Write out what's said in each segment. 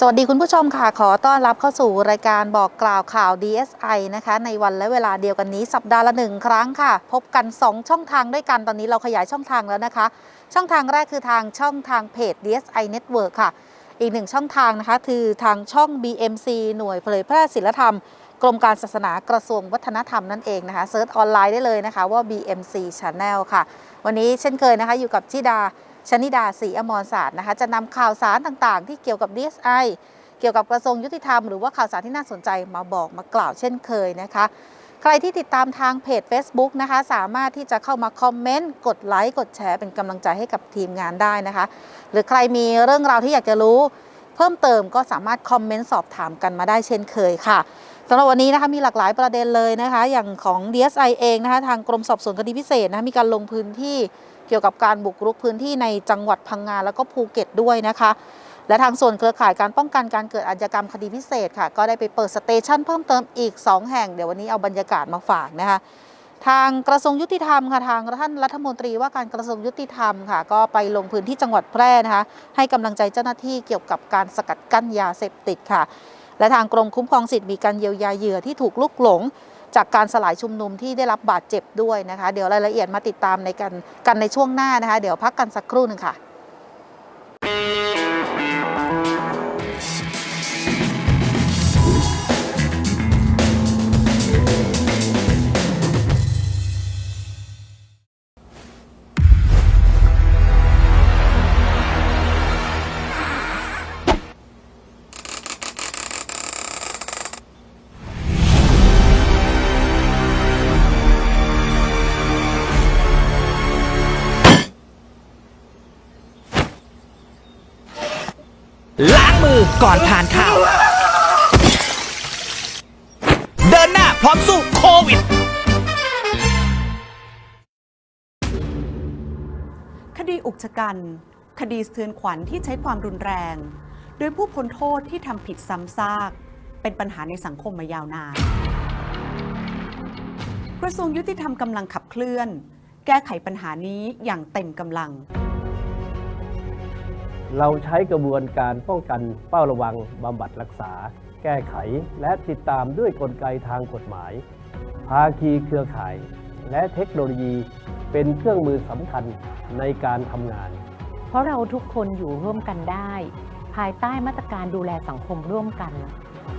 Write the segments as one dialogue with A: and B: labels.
A: สวัสดีคุณผู้ชมค่ะ ขอต้อนรับเข้าสู่รายการบอกกล่าวข่าว DSI นะคะ ในวันและเวลาเดียวกันนี้สัปดาห์ละหนึ่งครั้งค่ะ พบกัน 2 ช่องทางด้วยกันตอนนี้เราขยายช่องทางแล้วนะคะ ช่องทางแรกคือทางช่องทางเพจ DSI Network ค่ะ อีกหนึ่งช่องทางนะคะ คือทางช่อง BMC หน่วยเผยแพร่ศิลธรรม กรมการศาสนากระทรวงวัฒนธรรมนั่นเองนะคะเซิร์ชออนไลน์ได้เลยนะคะว่า BMC Channel ค่ะ วันนี้เช่นเคยนะคะอยู่กับชิดา ชนิดาศรีอมรศาสตร์นะคะจะนำข่าวสารต่างๆ ที่เกี่ยวกับ DSI เกี่ยวกับกระทรวงยุติธรรมหรือว่าข่าวสารที่น่าสนใจมาบอกมากล่าวเช่นเคยนะคะ ใครที่ติดตามทางเพจ Facebook นะคะ สามารถที่จะเข้ามาคอมเมนต์กดไลค์กดแชร์เป็นกำลังใจให้กับทีมงานได้นะคะ หรือใครมีเรื่องราวที่อยากจะรู้ เพิ่มเติมก็สามารถคอมเมนต์สอบถามกันมาได้เช่นเคยค่ะสำหรับวันนี้นะคะมีหลากหลายประเด็นเลยนะคะ อย่างของ DSI เองนะคะทางกรมสอบสวนคดีพิเศษนะคะมีการลงพื้นที่ เกี่ยวกับการบุกรุกพื้นที่ในจังหวัดพังงาแล้วก็ภูเก็ตด้วยนะคะ และทางส่วนเครือข่ายการป้องกันการเกิดอาชญากรรมคดีพิเศษค่ะ ก็ได้ไปเปิดสเตชันเพิ่มเติมอีก 2 แห่งเดี๋ยววันนี้เอาบรรยากาศมาฝากนะคะทางกระทรวงยุติธรรมค่ะทางท่านรัฐมนตรีว่าการกระทรวงยุติธรรมค่ะ ก็ไปลงพื้นที่จังหวัดแพร่นะคะให้กำลังใจเจ้าหน้าที่เกี่ยวกับการสกัดกั้นยาเสพติดค่ะ และทางกรมคุ้มครองสิทธิ์มีการเยียวยาเหยื่อที่ถูกลุกหลง จากการสลายชุมนุมที่ได้รับบาดเจ็บด้วยนะคะ เดี๋ยวรายละเอียดมาติดตามในกันกันในช่วงหน้านะคะ เดี๋ยวพักกันสักครู่หนึ่งค่ะ
B: ก่อนทานข้าว เดินหน้าพร้อมสู้โควิด
C: คดีอุกชะกัน คดีสะเทือนขวัญที่ใช้ความรุนแรง โดยผู้พ้นโทษที่ทำผิดซ้ำซาก เป็นปัญหาในสังคมมายาวนาน กระทรวงยุติธรรมกำลังขับเคลื่อน แก้ไขปัญหานี้อย่างเต็มกำลัง
D: เราใช้กระบวนการป้องกันเฝ้าระวังบำบัดรักษา แก้ไขและติดตามด้วยกลไกทางกฎหมาย ภาคีเครือข่าย และเทคโนโลยีเป็นเครื่องมือสำคัญในการทำงาน
E: เพราะเราทุกคนอยู่ร่วมกันได้ ภายใต้มาตรการดูแลสังคมร่วมกัน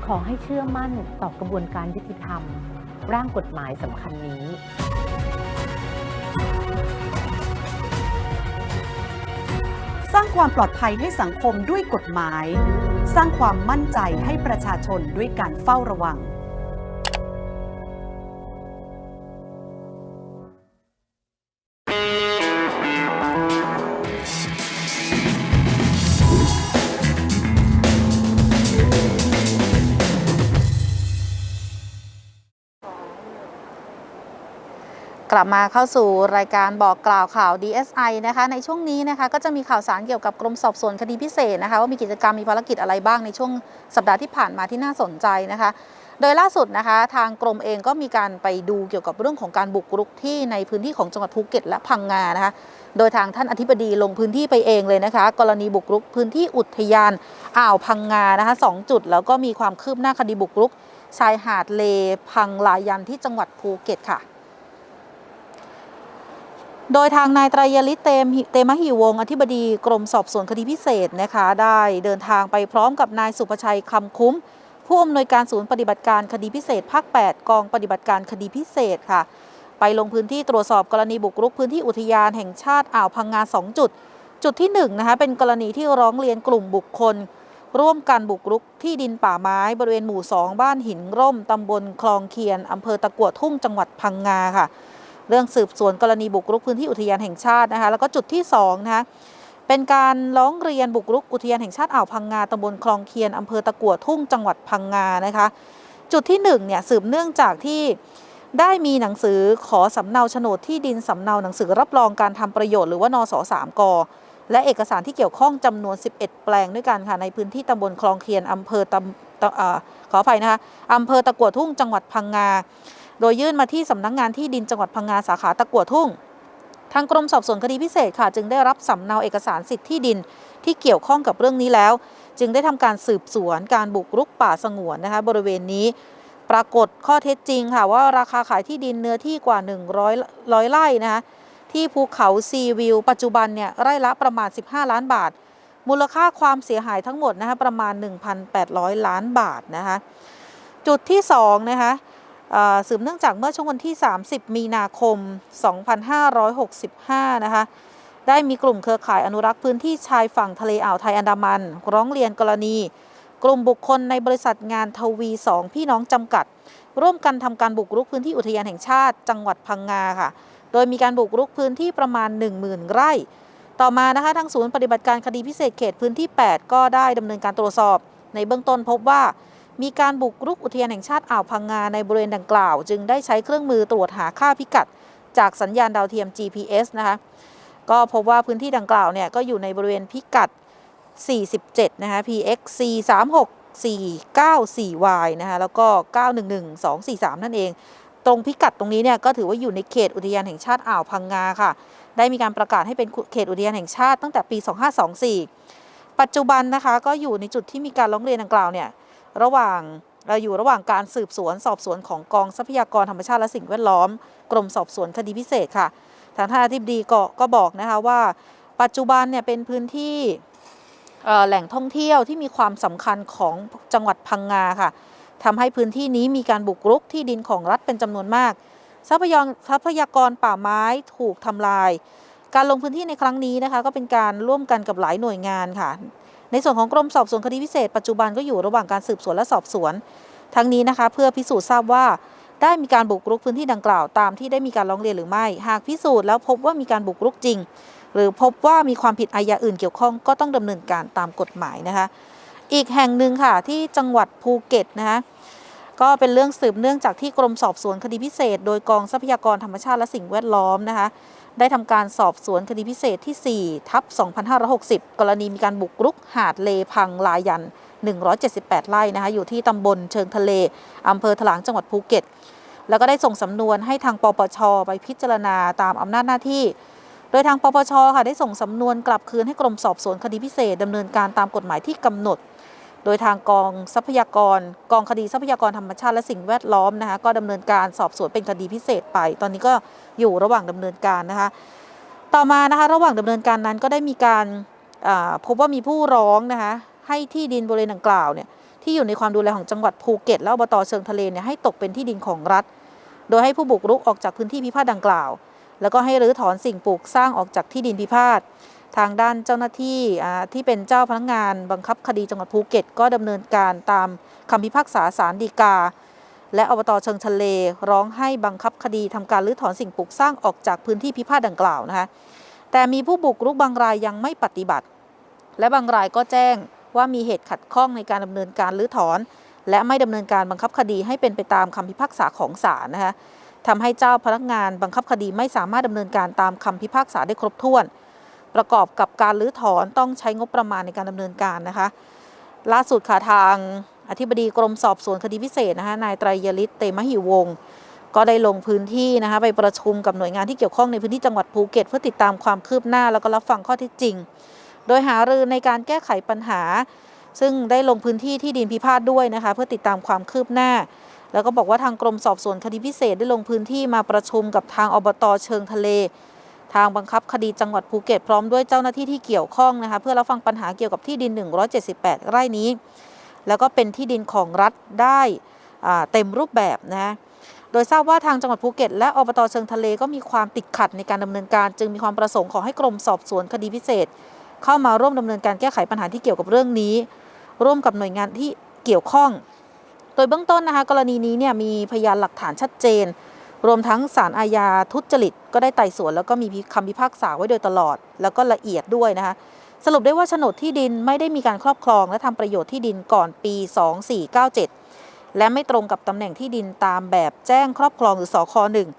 E: ขอให้เชื่อมั่นต่อกระบวนการยุติธรรม ร่างกฎหมายสำคัญนี้
C: สร้างความปลอดภัยให้สังคมด้วยกฎหมาย สร้างความมั่นใจให้ประชาชนด้วยการเฝ้าระวัง
A: ลับมาเข้าสู่รายการบอกกล่าวข่าว DSI นะคะ ในช่วงนี้นะคะก็จะมีข่าวสารเกี่ยวกับกรมสอบสวนคดีพิเศษนะคะ ว่ามีกิจกรรมมีภารกิจอะไรบ้างในช่วงสัปดาห์ที่ผ่านมาที่น่าสนใจนะคะ โดยล่าสุดนะคะ ทางกรมเองก็มีการไปดูเกี่ยวกับเรื่องของการบุกรุกที่ในพื้นที่ของจังหวัดภูเก็ตและพังงานะคะ โดยทางท่านอธิบดีลงพื้นที่ไปเองเลยนะคะ กรณีบุกรุกพื้นที่อุทยานอ่าวพังงานะคะสองจุด แล้วก็มีความคืบหน้าคดีบุกรุก ชายหาดเลพังลายันที่จังหวัดภูเก็ตค่ะ โดยทางนายไตรยลิตเตมเตมหิวงอธิบดีกรมสอบสวนคดีพิเศษนะคะได้เดินทางไปพร้อมกับนายสุภชัยคำคุ้ม ผู้อำนวยการศูนย์ปฏิบัติการคดีพิเศษภาค 8 กองปฏิบัติการคดีพิเศษค่ะ ไปลงพื้นที่ตรวจสอบกรณีบุกรุกพื้นที่อุทยานแห่งชาติอ่าวพังงา 2 จุด จุดที่1นะคะเป็นกรณีที่ร้องเรียนกลุ่มบุคคล ร่วมกันบุกรุกที่ดินป่าไม้บริเวณหมู่ 2 บ้านหินร่มตำบลคลองเคียนอำเภอตะกัวทุ่งจังหวัดพังงาค่ะ เรื่องสืบสวนกรณีบุกรุกพื้นที่อุทยานแห่งชาตินะคะ แล้วก็จุดที่2นะคะเป็นการร้องเรียนบุกรุกอุทยานแห่งชาติอ่าวพังงาตำบลคลองเคียนอำเภอตะกั่วทุ่งจังหวัดพังงานะคะ จุดที่1เนี่ยสืบเนื่องจากที่ได้มีหนังสือขอสำเนาโฉนดที่ดินสำเนาหนังสือรับรองการทำประโยชน์หรือว่านสสามกและเอกสารที่เกี่ยวข้องจำนวน 11 แปลงด้วยกันค่ะในพื้นที่ตำบลคลองเคียนอำเภอตำตะขออภัยนะคะอำเภอตะกั่วทุ่งจังหวัดพังงา โดยยื่นมาที่สำนักงงานที่ดินจังหวัดพังงาสาขาตะกั่วทุ่ง ทางกรมสอบสวนคดีพิเศษค่ะ จึงได้รับสำเนาเอกสารสิทธิ์ที่ดินที่เกี่ยวข้องกับเรื่องนี้แล้ว จึงได้ทำการสืบสวนการบุกรุกป่าสงวนนะคะบริเวณนี้ปรากฏข้อเท็จจริงค่ะว่าราคาขายที่ดินเนื้อที่กว่า 100ร้อยไร่นะคะที่ภูเขาซีวิวปัจจุบันเนี่ยไร่ละประมาณ 15 ล้านบาท มูลค่าความเสียหายทั้งหมดนะคะประมาณ 1,800 ล้านบาทนะคะจุดที่2นะคะ สืบเนื่องจากเมื่อช่วงวันที่ 30 มีนาคม 2565 นะคะได้มีกลุ่มเครือข่ายอนุรักษ์พื้นที่ชายฝั่งทะเลอ่าวไทยอันดามัน ร้องเรียนกรณี กลุ่มบุคคลในบริษัทงานทวีสองพี่น้องจำกัด ร่วมกันทำการบุกรุกพื้นที่อุทยานแห่งชาติ จังหวัดพังงาค่ะ โดยมีการบุกรุกพื้นที่ประมาณ 10,000 ไร่ ต่อมานะคะทางศูนย์ปฏิบัติการคดีพิเศษเขตพื้นที่ 8 ก็ได้ดำเนินการตรวจสอบ ในเบื้องต้นพบว่า มีการบุกรุกอุทยานแห่งชาติอ่าวพังงาในบริเวณดังกล่าว จึงได้ใช้เครื่องมือตรวจหาค่าพิกัด จากสัญญาณดาวเทียม GPS นะคะก็พบว่าพื้นที่ดังกล่าวเนี่ยก็อยู่ในบริเวณพิกัด 47 นะคะ PX C 3 6 4 9 4 Y นะคะแล้วก็ 911 243 นั่นเอง ตรงพิกัดตรงนี้เนี่ยก็ถือว่าอยู่ในเขตอุทยานแห่งชาติอ่าวพังงาค่ะ ได้มีการประกาศให้เป็นเขตอุทยานแห่งชาติตั้งแต่ปี 2524 ปัจจุบันนะคะก็อยู่ในจุดที่มีการร้องเรียนดังกล่าวเนี่ย ระหว่างเอ่อยู่ระหว่างการสืบสวนสอบสวนของกองทรัพยากรธรรมชาติและสิ่งแวดล้อม กรมสอบสวนคดีพิเศษค่ะ ทางท่านอธิบดีก็ก็บอกนะคะว่า ปัจจุบันเนี่ยเป็นพื้นที่แหล่งท่องเที่ยวที่มีความสำคัญของจังหวัดพังงาค่ะทำให้พื้นที่นี้มีการบุกรุกที่ดินของรัฐเป็นจำนวนมาก ทรัพยากรทรัพยากรป่าไม้ถูกทำลาย การลงพื้นที่ในครั้งนี้นะคะ ก็เป็นการร่วมกันกับหลายหน่วยงานค่ะ ในส่วนของกรมสอบสวนคดีพิเศษปัจจุบันก็อยู่ระหว่างการสืบสวนและสอบสวน ทั้งนี้นะคะเพื่อพิสูจน์ทราบว่าได้มีการบุกรุกพื้นที่ดังกล่าวตามที่ได้มีการร้องเรียนหรือไม่ หากพิสูจน์แล้วพบว่ามีการบุกรุกจริง หรือพบว่ามีความผิดอาญาอื่นเกี่ยวข้องก็ต้องดำเนินการตามกฎหมายนะคะ อีกแห่งหนึ่งค่ะที่จังหวัดภูเก็ตนะคะก็เป็นเรื่องสืบเนื่องจากที่กรมสอบสวนคดีพิเศษ โดยกองทรัพยากรธรรมชาติและสิ่งแวดล้อมนะคะ ได้ทำการสอบสวนคดีพิเศษที่ 4 ทับ 2560 กรณีมีการบุกรุกหาดเลพังลายัน 178 ไร่นะคะอยู่ที่ตำบลเชิงทะเลอำเภอถลางจังหวัดภูเก็ต แล้วก็ได้ส่งสำนวนให้ทางปปช ไปพิจารณาตามอำนาจหน้าที่ โดยทางปปชค่ะได้ส่งสำนวนกลับคืนให้กรมสอบสวนคดีพิเศษดำเนินการตามกฎหมายที่กำหนด โดยทางกองทรัพยากร กองคดีทรัพยากรธรรมชาติและสิ่งแวดล้อมนะคะก็ดำเนินการสอบสวนเป็นคดีพิเศษไป ตอนนี้ก็อยู่ระหว่างดำเนินการนะคะต่อมานะคะระหว่างดำเนินการนั้นก็ได้มีการพบว่ามีผู้ร้องนะคะให้ที่ดินบริเวณดังกล่าวเนี่ยที่อยู่ในความดูแลของจังหวัดภูเก็ตและอบตเชิงทะเลเนี่ยให้ตกเป็นที่ดินของรัฐ โดยให้ผู้บุกรุกออกจากพื้นที่พิพาทดังกล่าว แล้วก็ให้รื้อถอนสิ่งปลูกสร้างออกจากที่ดินพิพาท ทางด้านเจ้าหน้าที่ที่เป็นเจ้าพนักงานบังคับคดีจังหวัดภูเก็ต ก็ดำเนินการตามคำพิพากษาศาลฎีกา และอบตเชิงทะเลร้องให้บังคับคดีทำการรื้อถอนสิ่งปลูกสร้างออกจากพื้นที่พิพาทดังกล่าวนะคะแต่มีผู้บุกรุกบางรายยังไม่ปฏิบัติ และบางรายก็แจ้งว่ามีเหตุขัดข้องในการดำเนินการรื้อถอน และไม่ดำเนินการบังคับคดีให้เป็นไปตามคำพิพากษาของศาลนะคะทำให้เจ้าพนักงานบังคับคดีไม่สามารถดำเนินการตามคำพิพากษาได้ครบถ้วน ประกอบกับการรื้อถอนต้องใช้งบประมาณในการดำเนินการนะคะ ล่าสุดค่ะทางอธิบดีกรมสอบสวนคดีพิเศษนะคะนายไตรยฤทธิ์เตมหิวงศ์ก็ได้ลงพื้นที่นะคะไปประชุมกับหน่วยงานที่เกี่ยวข้องในพื้นที่จังหวัดภูเก็ต เพื่อติดตามความคืบหน้าแล้วก็รับฟังข้อเท็จจริง โดยหารือในการแก้ไขปัญหา ซึ่งได้ลงพื้นที่ที่ดินพิพาทด้วยนะคะเพื่อติดตามความคืบหน้า แล้วก็บอกว่าทางกรมสอบสวนคดีพิเศษได้ลงพื้นที่มาประชุมกับทางอบตเชิงทะเล ทางบังคับคดีจังหวัดภูเก็ตพร้อมด้วยเจ้าหน้าที่ที่เกี่ยวข้องนะคะเพื่อรับฟังปัญหาเกี่ยวกับที่ดิน 178 ไร่นี้ แล้วก็เป็นที่ดินของรัฐได้เต็มรูปแบบนะโดยทราบว่าทางจังหวัดภูเก็ตและอบตเชิงทะเลก็มีความติดขัดในการดำเนินการ จึงมีความประสงค์ขอให้กรมสอบสวนคดีพิเศษ เข้ามาร่วมดำเนินการแก้ไขปัญหาที่เกี่ยวกับเรื่องนี้ ร่วมกับหน่วยงานที่เกี่ยวข้อง โดยเบื้องต้นนะคะกรณีนี้เนี่ยมีพยานหลักฐานชัดเจน รวมทั้งสารอาญาทุจริตก็ได้ไต่สวน แล้วก็มีคำพิพากษาไว้โดยตลอด แล้วก็ละเอียดด้วยนะคะสรุปได้ว่าโฉนดที่ดินไม่ได้มีการครอบครอง และทำประโยชน์ที่ดินก่อนปี 2497 และไม่ตรงกับตำแหน่งที่ดินตามแบบแจ้งครอบครองหรือสคหนึ่ง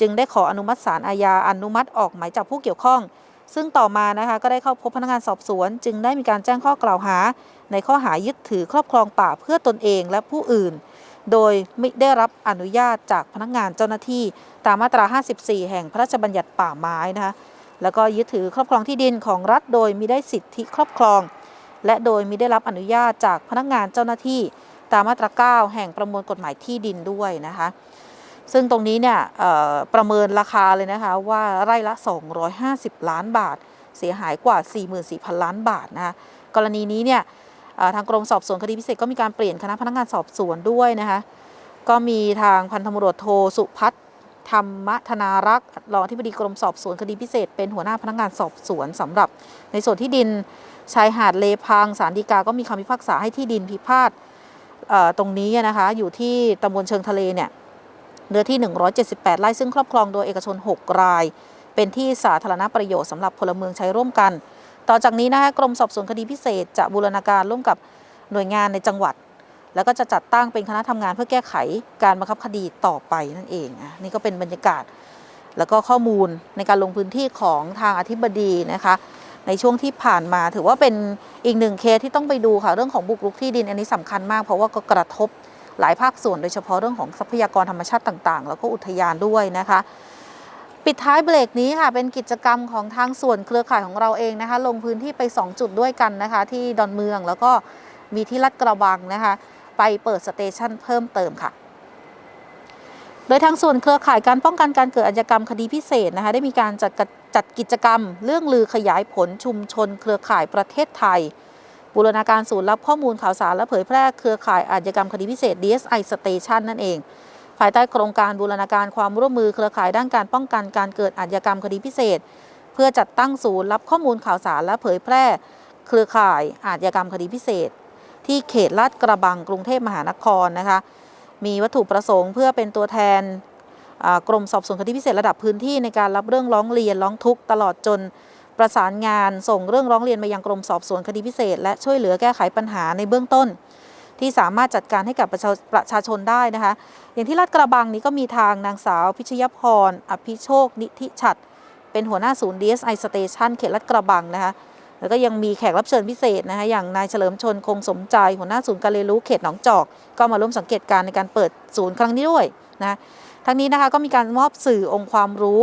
A: จึงได้ขออนุมัติศาลอาญาอนุมัติออกหมายจับผู้เกี่ยวข้อง ซึ่งต่อมานะคะก็ได้เข้าพบพนักงานสอบสวน จึงได้มีการแจ้งข้อกล่าวหา ในข้อหายึดถือครอบครองป่าเพื่อตนเองและผู้อื่น โดยไม่ได้รับอนุญาตจากพนักงานเจ้าหน้าที่ตามมาตรา 54 แห่งพระราชบัญญัติป่าไม้นะคะแล้วก็ยึดถือครอบครองที่ดินของรัฐโดยมิได้สิทธิครอบครอง และโดยมิได้รับอนุญาตจากพนักงานเจ้าหน้าที่ตามมาตรา 9 แห่งประมวลกฎหมายที่ดินด้วยนะคะซึ่งตรงนี้เนี่ยประเมินราคาเลยนะคะว่าไร่ละ 250 ล้านบาท เสียหายกว่า 44,000 ล้านบาทนะคะกรณีนี้เนี่ย ทางกรมสอบสวนคดีพิเศษก็มีการเปลี่ยนคณะพนักงานสอบสวนด้วยนะคะก็มีทางพันธมรวจโทสุพัฒน์ธรรมธนารักษ์รองอธิบดีกรมสอบสวนคดีพิเศษ เป็นหัวหน้าพนักงานสอบสวนสำหรับ ในส่วนที่ดินชายหาดเลพังสารดีกาก็มีคำพิพากษาให้ที่ดินพิพาทตรงนี้นะคะอยู่ที่ตำบลเชิงทะเลเนี่ยเนื้อที่ 178 ไร่ซึ่งครอบครองโดยเอกชน 6 ราย เป็นที่สาธารณประโยชน์สำหรับพลเมืองใช้ร่วมกัน ต่อจากนี้นะคะกรมสอบสวนคดีพิเศษ จะบูรณาการร่วมกับหน่วยงานในจังหวัด แล้วก็จะจัดตั้งเป็นคณะทำงานเพื่อแก้ไขการบังคับคดีต่อไปนั่นเองอะนี่ก็เป็นบรรยากาศ แล้วก็ข้อมูลในการลงพื้นที่ของทางอธิบดีนะคะ ในช่วงที่ผ่านมาถือว่าเป็นอีกหนึ่งเคสที่ต้องไปดูค่ะเรื่องของบุกรุกที่ดินอันนี้สำคัญมาก เพราะว่าก็กระทบหลายภาคส่วนโดยเฉพาะเรื่องของทรัพยากรธรรมชาติต่าง ๆ แล้วก็อุทยานด้วยนะคะ ปิดท้ายเบรกนี้ค่ะเป็นกิจกรรมของทางส่วนเครือข่ายของเราเองนะคะ ลงพื้นที่ไป 2 จุดด้วยกันนะคะ ที่ดอนเมืองแล้วก็มีที่ลาดกระบังนะคะ ไปเปิดสเตชันเพิ่มเติมค่ะ โดยทางส่วนเครือข่ายการป้องกันการเกิดอาชญากรรมคดีพิเศษนะคะ ได้มีการจัดกะจัดกิจกรรม เรื่องลือขยายผลชุมชน เครือข่ายประเทศไทย บูรณาการศูนย์รับข้อมูลข่าวสารและเผยแพร่เครือข่ายอาชญากรรมคดีพิเศษ DSI Station นั่นเอง ภายใต้โครงการบูรณาการความร่วมมือเครือข่ายด้านการป้องกันการเกิดอาชญากรรมคดีพิเศษ เพื่อจัดตั้งศูนย์รับข้อมูลข่าวสารและเผยแพร่ เครือข่ายอาชญากรรมคดีพิเศษ ที่เขตลาดกระบังกรุงเทพมหานครนะคะ มีวัตถุประสงค์เพื่อเป็นตัวแทนกรมสอบสวนคดีพิเศษระดับพื้นที่ในการรับเรื่องร้องเรียนร้องทุกข์ตลอดจนประสานงานส่งเรื่องร้องเรียนมายังกรมสอบสวนคดีพิเศษ และช่วยเหลือแก้ไขปัญหาในเบื้องต้น ที่สามารถจัดการให้กับประชาระชาชนได้นะคะ อย่างที่ลาดกระบังนี้ก็มีทางนางสาวพิชยพร อภิโชค นิธิฉัตรเป็นหัวหน้าศูนย์ DSI Station เขตลาดกระบังนะคะ แล้วก็ยังมีแขกรับเชิญพิเศษนะคะ อย่างนายเฉลิมชนคงสมใจ หัวหน้าศูนย์การเรียนรู้เขตหนองจอก ก็มาร่วมสังเกตการณ์ในการเปิดศูนย์ครั้งนี้ด้วยนะทั้งนี้นะคะก็มีการมอบสื่อองค์ความรู้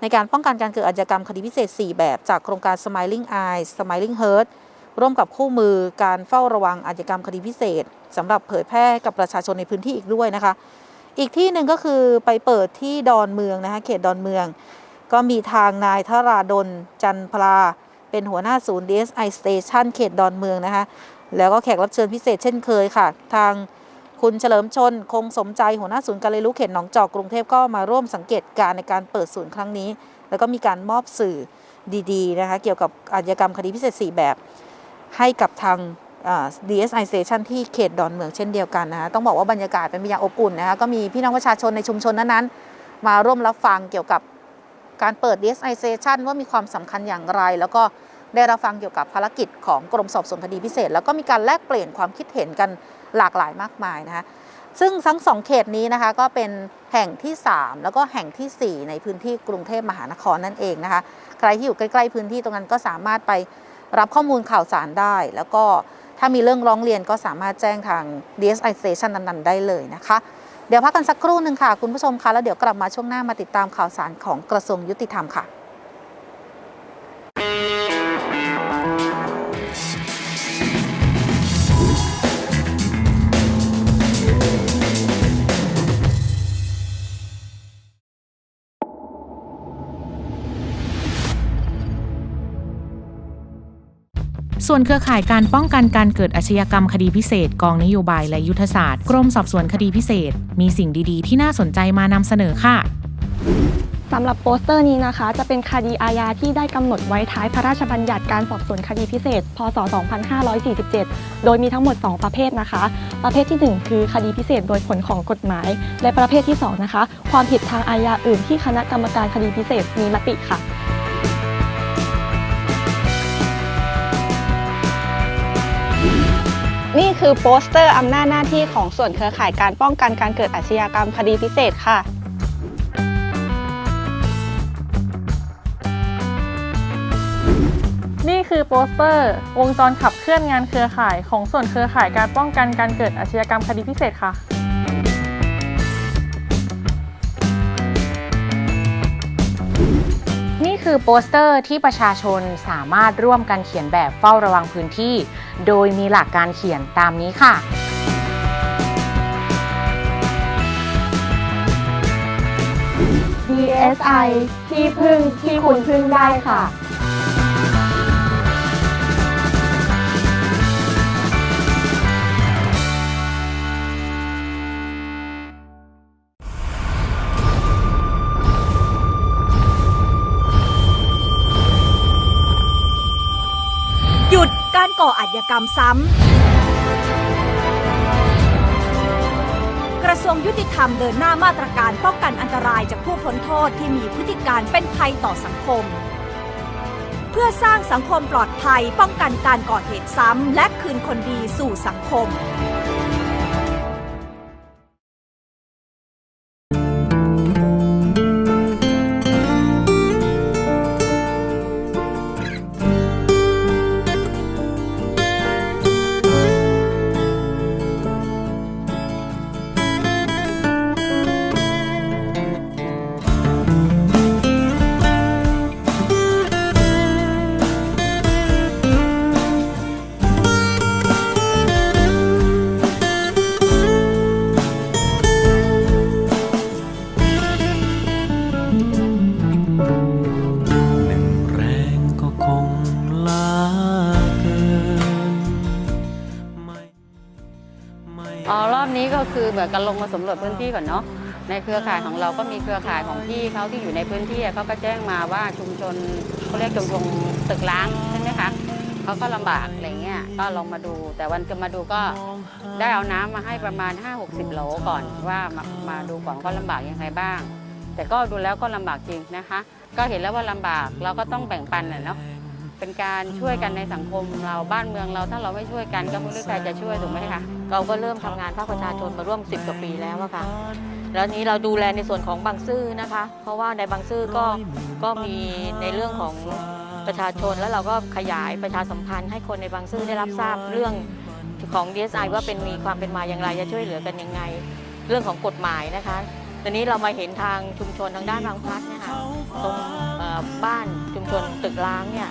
A: ในการป้องกันการเกิดอาชญากรรมคดีพิเศษ 4 แบบจากโครงการ Smiling Eyes Smiling Heart ร่วมกับคู่มือการเฝ้าระวังอาชญากรรมคดีพิเศษสำหรับเผยแพร่กับประชาชนในพื้นที่อีกด้วยนะคะ อีกที่หนึ่งก็คือไปเปิดที่ดอนเมืองนะคะเขตดอนเมือง ก็มีทางนายธราดลจันพลาเป็นหัวหน้าศูนย์ DSI Station เขตดอนเมืองนะคะ แล้วก็แขกรับเชิญพิเศษเช่นเคยค่ะ ทางคุณเฉลิมชนคงสมใจหัวหน้าศูนย์การเรียนรู้เขตหนองจอกกรุงเทพก็มาร่วมสังเกตการณ์ในการเปิดศูนย์ครั้งนี้ แล้วก็มีการมอบสื่อดีๆนะคะเกี่ยวกับอาชญากรรมคดีพิเศษ 4 แบบ ให้กับทาง DSI Station ที่เขตดอนเมืองเช่นเดียวกันนะคะต้องบอกว่าบรรยากาศเป็นไปอย่างอบอุ่นนะคะก็มีพี่น้องประชาชนในชุมชนนั้นๆ มาร่วมรับฟังเกี่ยวกับการเปิด DSI Station ว่ามีความสำคัญอย่างไร แล้วก็ได้รับฟังเกี่ยวกับภารกิจของกรมสอบสวนคดีพิเศษ แล้วก็มีการแลกเปลี่ยนความคิดเห็นกันหลากหลายมากมายนะคะซึ่งทั้งสองเขตนี้นะคะก็เป็นแห่งที่ 3 แล้วก็แห่งทีสี่4 ในพื้นที่กรุงเทพมหานครนั่นเองนะคะ ใครที่อยู่ใกล้ ๆ พื้นที่ตรงนั้นก็สามารถไป รับข้อมูลข่าวสารได้ แล้วก็ถ้ามีเรื่องร้องเรียนก็สามารถแจ้งทาง DSI Station นั้นๆ ได้เลยนะคะ เดี๋ยวพักกันสักครู่หนึ่งค่ะ คุณผู้ชมคะแล้วเดี๋ยวกลับมาช่วงหน้ามาติดตามข่าวสารของกระทรวงยุติธรรมค่ะ
F: ส่วนเครือข่ายการป้องกันการเกิดอาชญากรรมคดีพิเศษ กองนโยบายและยุทธศาสตร์กรมสอบสวนคดีพิเศษ มีสิ่งดีๆ ที่น่าสนใจมานำเสนอค่ะ
G: สำหรับโปสเตอร์นี้นะคะ จะเป็นคดีอาญาที่ได้กำหนดไว้ท้ายพระราชบัญญัติการสอบสวนคดีพิเศษ พศ 2547 โดยมีทั้งหมด 2 ประเภทนะคะ ประเภทที่ 1 คือคดีพิเศษโดยผลของกฎหมาย และประเภทที่ 2 นะคะ ความผิดทางอาญาอื่นที่คณะกรรมการคดีพิเศษมีมติค่ะ
H: นี่คือโปสเตอร์อำนาจหน้าที่ของส่วนเครือข่ายการป้องกันการเกิดอาชญากรรมคดีพิเศษค่ะ
I: นี่คือโปสเตอร์ วงจรขับเคลื่อนงานเครือข่ายของส่วนเครือข่ายการป้องกันการเกิดอาชญากรรมคดีพิเศษค่ะ
E: คือโปสเตอร์ที่ประชาชนสามารถร่วมกันเขียนแบบเฝ้าระวังพื้นที่ โดยมีหลักการเขียนตามนี้ค่ะ
G: DSI ที่พึ่งที่คุณพึ่งได้ค่ะ
J: การก่ออาชญากรรมซ้ำ กระทรวงยุติธรรมเดินหน้ามาตรการป้องกันอันตรายจากผู้พ้นโทษที่มีพฤติการเป็นภัยต่อสังคม เพื่อสร้างสังคมปลอดภัยป้องกันการก่อเหตุซ้ำ และคืนคนดีสู่สังคม
K: มา
L: สำรวจพื้นที่ก่อนเนาะในเครือข่ายของเราก็มีเครือข่ายของพี่เขาที่อยู่ในพื้นที่เขาก็แจ้งมาว่าชุมชนเขาเรียกชุมชนตึกล้างใช่ไหมคะเขาก็ลำบากอะไรเงี้ยก็ลองมาดู แต่วันจะมาดูก็ได้เอาน้ำมาให้ประมาณ 5-60โหลก่อนว่ามามาดูก่อนก็ลำบากยังไงบ้าง แต่ก็ดูแล้วก็ลำบากจริงนะคะ ก็เห็นแล้วว่าลำบากเราก็ต้องแบ่งปันแหละเนาะ เป็นการช่วยกันในสังคมเราบ้านเมืองเราถ้าเราไม่ช่วยกันก็ไม่รู้ใครจะช่วยถูกไหมคะ
E: เราก็เริ่มทำงานภาคประชาชนมาร่วม 10 กว่าปีแล้วอะค่ะ แล้วนี้เราดูแลในส่วนของบางซื่อนะคะ เพราะว่าในบางซื่อก็ก็มีในเรื่องของประชาชนแล้วเราก็ขยายประชาสัมพันธ์ให้คนในบางซื่อได้รับทราบเรื่องของ DSI ว่าเป็นมีความเป็นมาอย่างไรจะช่วยเหลือกันยังไง เรื่องของกฎหมายนะคะตอนนี้เรามาเห็นทางชุมชนทางด้านบางพลัดเนี่ยค่ะตรงเอ่อบ้านชุมชนตึกล้างเนี่ย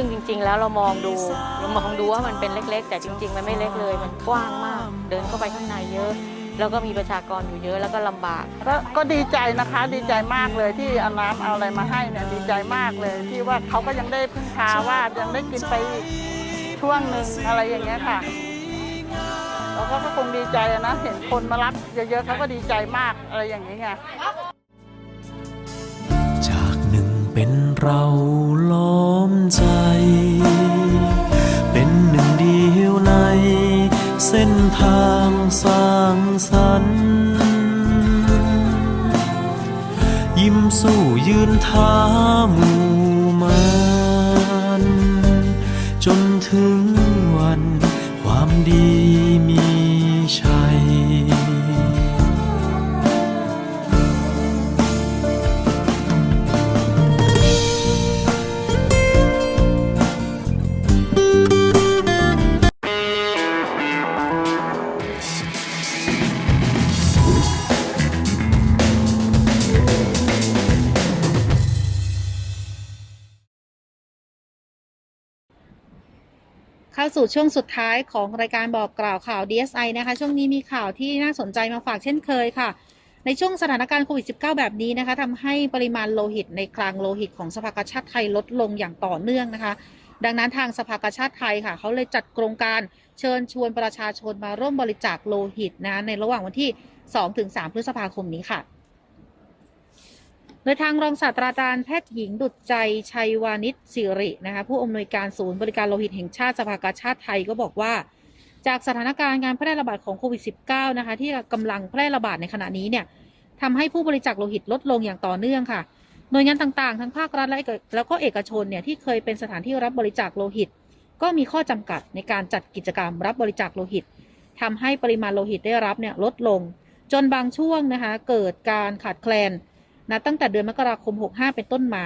E: ซึ่งจริง ๆ แล้วเรามองดูเรามองดูว่ามันเป็นเล็ก ๆ แต่จริง ๆ มันไม่เล็กเลย มันกว้างมาก เดินเข้าไปข้างในเยอะ แล้วก็มีประชากรอยู่เยอะแล้วก็ลำบาก
M: ก็ก็ดีใจนะคะดีใจมากเลยที่เอาน้ำเอาอะไรมาให้เนี่ยดีใจมากเลยที่ว่าเขาก็ยังได้พึ่งพาว่ายังได้กินไปอีกช่วงหนึ่งอะไรอย่างเงี้ยค่ะเราก็ก็คงดีใจอะนะเห็นคนมารับเยอะๆเขาก็ดีใจมากอะไรอย่างนี้ไง
K: เราล้อมใจ เป็นหนึ่งเดียวใน เส้นทางสร้างสรรค์ยิ้มสู้ยืนท้าหมู่มันจนถึงวันความดีมีชัย
A: สู่ช่วงสุดท้ายของรายการบอกกล่าวข่าว DSI นะคะ ช่วงนี้มีข่าวที่น่าสนใจมาฝากเช่นเคยค่ะ ในช่วงสถานการณ์โควิด -19 แบบนี้นะคะทำให้ปริมาณโลหิตในคลังโลหิตของสภากาชาติไทยลดลงอย่างต่อเนื่องนะคะ ดังนั้นทางสภากาชาติไทยค่ะ เขาเลยจัดโครงการเชิญชวนประชาชนมาร่วมบริจาคโลหิตนะในระหว่างวันที่ 2-3 พฤษภาคมนี้ค่ะ ดยทางรองศาสตราจารย์แพทย์หญิงดุจใจชัยวานิชสิรินะคะผู้อำนวยการศูนย์บริการโลหิตแห่งชาติสภากาชาติไทยก็บอกว่า จากสถานการณ์การแพร่ระบาดของโควิด -19 นะคะที่กำลังแพร่ระบาดในขณะนี้เนี่ยทำให้ผู้บริจาคโลหิตลดลงอย่างต่อเนื่องค่ะ หน่วยงานต่างๆ ทั้งภาครัฐและแล้วก็เอกชนเนี่ยที่เคยเป็นสถานที่รับบริจาคโลหิต ก็มีข้อจำกัดในการจัดกิจกรรมรับบริจาคโลหิตทำให้ปริมาณโลหิตได้รับเนี่ยลดลง จนบางช่วงนะคะเกิดการขาดแคลน นะตั้งแต่เดือนมกราคม 65 เป็นต้นมา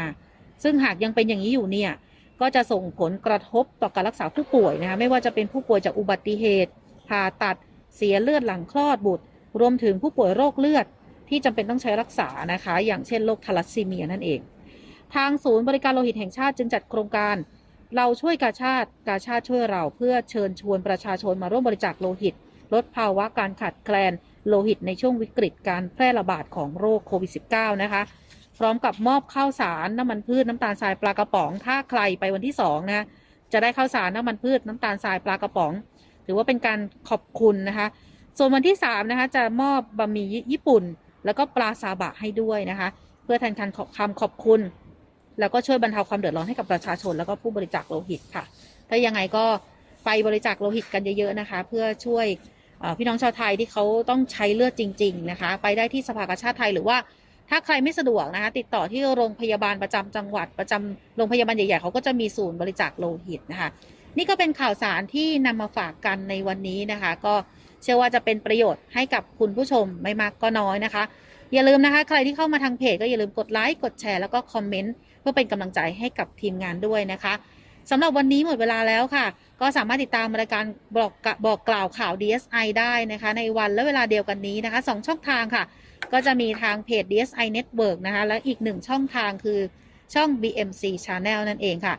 A: ซึ่งหากยังเป็นอย่างนี้อยู่เนี่ยก็จะส่งผลกระทบต่อการรักษาผู้ป่วยนะคะไม่ว่าจะเป็นผู้ป่วยจากอุบัติเหตุผ่าตัดเสียเลือดหลังคลอดบุตร รวมถึงผู้ป่วยโรคเลือดที่จำเป็นต้องใช้รักษานะคะ อย่างเช่นโรคทาลัสซีเมียนั่นเอง ทางศูนย์บริการโลหิตแห่งชาติจึงจัดโครงการ เราช่วยกาชาติกาชาติช่วยเราเพื่อเชิญชวนประชาชนมาร่วมบริจาคโลหิต ลดภาวะการขาดแคลน โลหิตในช่วงวิกฤตการแพร่ระบาดของโรคโควิด -19 นะคะ พร้อมกับมอบข้าวสารน้ำมันพืชน้ำตาลทรายปลากระป๋อง ถ้าใครไปวันที่2นะคะจะได้ข้าวสารน้ำมันพืชน้ำตาลทรายปลากระป๋อง ถือว่าเป็นการขอบคุณนะคะ ส่วนวันที่3นะคะจะมอบบะหมี่ญี่ปุ่น แล้วก็ปลาซาบะให้ด้วยนะคะ เพื่อแทนคำคำขอบคุณ แล้วก็ช่วยบรรเทาความเดือดร้อนให้กับประชาชนแล้วก็ผู้บริจาคโลหิตค่ะ ถ้ายังไงก็ไปบริจาคโลหิตกันเยอะๆนะคะ เพื่อช่วย พี่น้องชาวไทยที่เขาต้องใช้เลือดจริง ๆ นะคะ ไปได้ที่สภากาชาติไทยหรือว่าถ้าใครไม่สะดวกนะคะ ติดต่อที่โรงพยาบาลประจำจังหวัดประจำโรงพยาบาลใหญ่ๆเขาก็จะมีศูนย์บริจาคโลหิตนะคะ นี่ก็เป็นข่าวสารที่นำมาฝากกันในวันนี้นะคะ ก็เชื่อว่าจะเป็นประโยชน์ให้กับคุณผู้ชมไม่มากก็น้อยนะคะ อย่าลืมนะคะ ใครที่เข้ามาทางเพจก็อย่าลืมกดไลค์กดแชร์แล้วก็คอมเมนต์เพื่อเป็นกำลังใจให้กับทีมงานด้วยนะคะสำหรับวันนี้หมดเวลาแล้วค่ะ ก็สามารถติดตามรายการบอกกะบอกกล่าวข่าว DSI ได้นะคะ ในวันและเวลาเดียวกันนี้นะคะสองช่องทางค่ะ ก็จะมีทางเพจ DSI Network นะคะ และอีกหนึ่งช่องทางคือช่อง BMC Channel นั่นเองค่ะ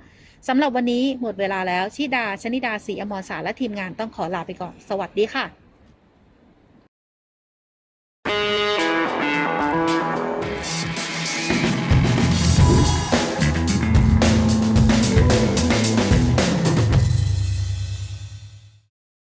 A: สำหรับวันนี้หมดเวลาแล้ว ชิดาชนิดาศรีอมรสารและทีมงานต้องขอลาไปก่อน สวัสดีค่ะ